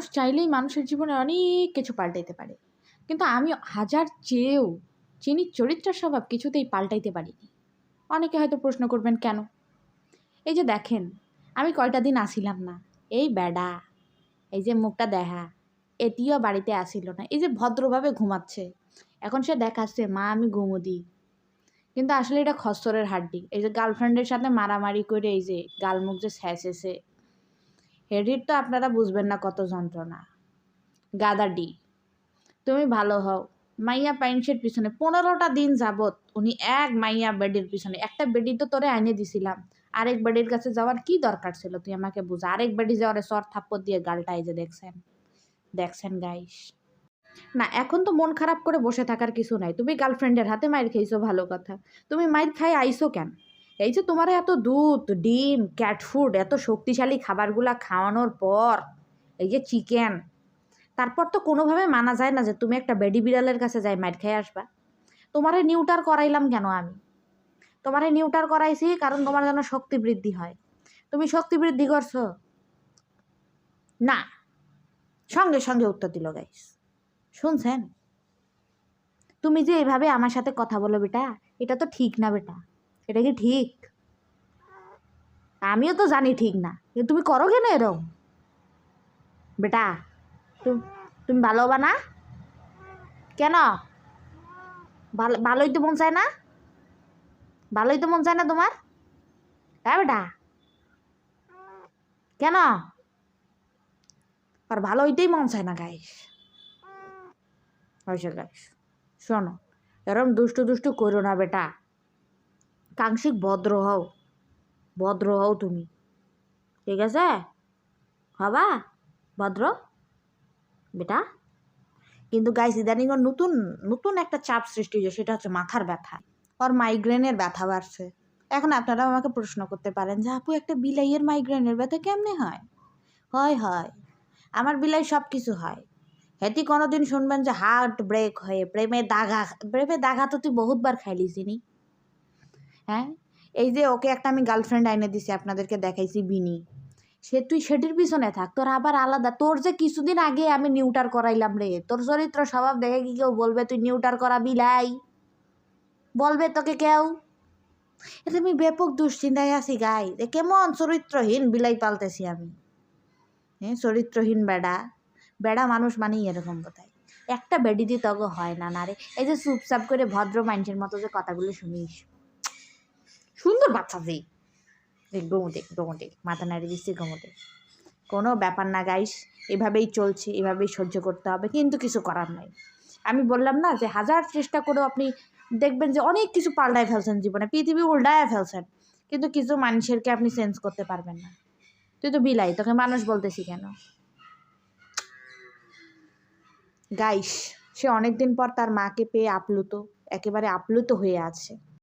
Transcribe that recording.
মানুষ চাইলেই মানুষের জীবনে অনেক কিছু পাল্টাইতে পারে। কিন্তু আমি হাজার চেয়েও চিনির চরিত্রের স্বভাব কিছুতেই পাল্টাইতে পারিনি। অনেকে হয়তো প্রশ্ন করবেন, কেন? এই যে দেখেন, আমি কয়টা দিন আসিলাম না। এই বেডা, এই যে মুখটা দেখা, এটিও বাড়িতে আসিল না। এই যে ভদ্রভাবে ঘুমাচ্ছে, এখন সে দেখাচ্ছে, মা, আমি ঘুমো দিই কিন্তু আসলে এটা খসরের হাড্ডি। এই যে গার্লফ্রেন্ডের সাথে মারামারি করে এই যে গালমুখ যে স্যাঁচেছে হেডির তো আপনারা বুঝবেন না কত যন্ত্রণা। গাদাডি তুমি ভালো হও। মাইয়া প্যান্টের পিছনে পনেরোটা দিন যাবত উনি এক মাইয়া বেডির পিছনে, একটা বেডি তো তোরে আইনে দিছিলাম। আরেক বেডির কাছে যাওয়ার কি দরকার ছিল? তুই আমাকে বুঝা। আরেক বেডি যাওয়ার সর থাপ্পড় দিয়ে গালটা এই যে দেখছেন। দেখছেন গাইস না, এখন তো মন খারাপ করে বসে থাকার কিছু নাই। তুমি গার্লফ্রেন্ডের হাতে মাইর খেয়েছো ভালো কথা। তুমি মাইর খাই আইসো কেন? এই যে তোমার এত দুধ, ডিম ক্যাট ফুড এত শক্তিশালী খাবারগুলা খাওয়ানোর পর, এই যে চিকেন তারপর তো কোনোভাবে মানা যায় না যে তুমি একটা বেডি বিড়ালের কাছে যাই মাইর খেয়ে আসবা। তোমারে নিউটার করাইলাম কেন আমি? তোমারে নিউটার করাইছি কারণ তোমার যেন শক্তি বৃদ্ধি হয়। তুমি শক্তি বৃদ্ধি করছ? না। সঙ্গে সঙ্গে উত্তর দিল গাইস শুনছেন? তুমি যে এভাবে আমার সাথে কথা বলো বেটা, এটা তো ঠিক না বেটা। এটা কি ঠিক? আমিও তো জানি ঠিক না। কিন্তু তুমি করো কেন এরম? বেটা তুমি তুমি ভালো হবা না? কেন? ভালো, ভালোই তো মন চায় না? ভালোই তো মন চায় না তোমার? হ্যাঁ বেটা? কেন? আর ভালো হইতেই মন চায় না গাইস হয়েছে গাইস শোনো, এরম দুষ্টু দুষ্টু করো না, বেটা। কাংশিক ভদ্র হও। ভদ্র হও তুমি। ঠিক আছে? হবা? ভদ্র? বেটা? কিন্তু গাইস ইদানিং ওর নতুন নতুন একটা চাপ সৃষ্টি হয়েছে, সেটা হচ্ছে মাথার ব্যথা। ওর মাইগ্রেনের ব্যথা বাড়ছে। এখন আপনারা আমাকে প্রশ্ন করতে পারেন যে, আপু, একটা বিলাইয়ের মাইগ্রেনের ব্যথা কেমনে হয়? হয় হয়। আমার বিলাই সব কিছু হয়। হেতি কোনোদিন শুনবেন যে হার্ট ব্রেক হয়ে, প্রেমে দাগা প্রেমে দাগা তো তুই বহুতবার খাইলি চিনি হ্যাঁ? এই যে ওকে একটা আমি গার্লফ্রেন্ড আইনে দিছি, আপনাদেরকে দেখাইছি বিনি। সে তুই সেটির পিছনে থাক, তোর আবার আলাদা। তোর যে কিছুদিন আগে আমি নিউটার করাইলাম রে, তোর চরিত্র স্বভাব দেখে কি কেউ বলবে, তুই নিউটার করা বিলাই বলবে তোকে কেউ? এটা আমি ব্যাপক দুশ্চিন্তায় আছি গাই কেমন চরিত্রহীন বিলাই পালতেছি আমি। হ্যাঁ চরিত্রহীন বেড়া। বেড়া মানুষ মানেই এরকম কোথায় একটা বেডি দিয়ে তগো হয় না না রে। এই যে চুপচাপ করে ভদ্র মানুষের মতো যে কথাগুলো শুনিস। সুন্দর বাচ্চা যে। গোমটে গোমটে মাথা নাড়ি দিচ্ছি গোমটে কোনো ব্যাপার না গাইস এভাবেই চলছে, এভাবেই সহ্য করতে হবে, কিন্তু কিছু করার নাই। আমি বললাম না যে, হাজার চেষ্টা করেও আপনি দেখবেন যে, অনেক কিছু পাল্টায় ফেলছেন জীবনে, পৃথিবী উল্টায় ফেলছেন, কিন্তু কিছু মানুষেরকে আপনি চেঞ্জ করতে পারবেন না। তুই তো বিলাই, তোকে মানুষ বলতেছি কেন? গাইস সে অনেকদিন পর তার মাকে পেয়ে আপ্লুত, একেবারে আপ্লুত হয়ে আছে।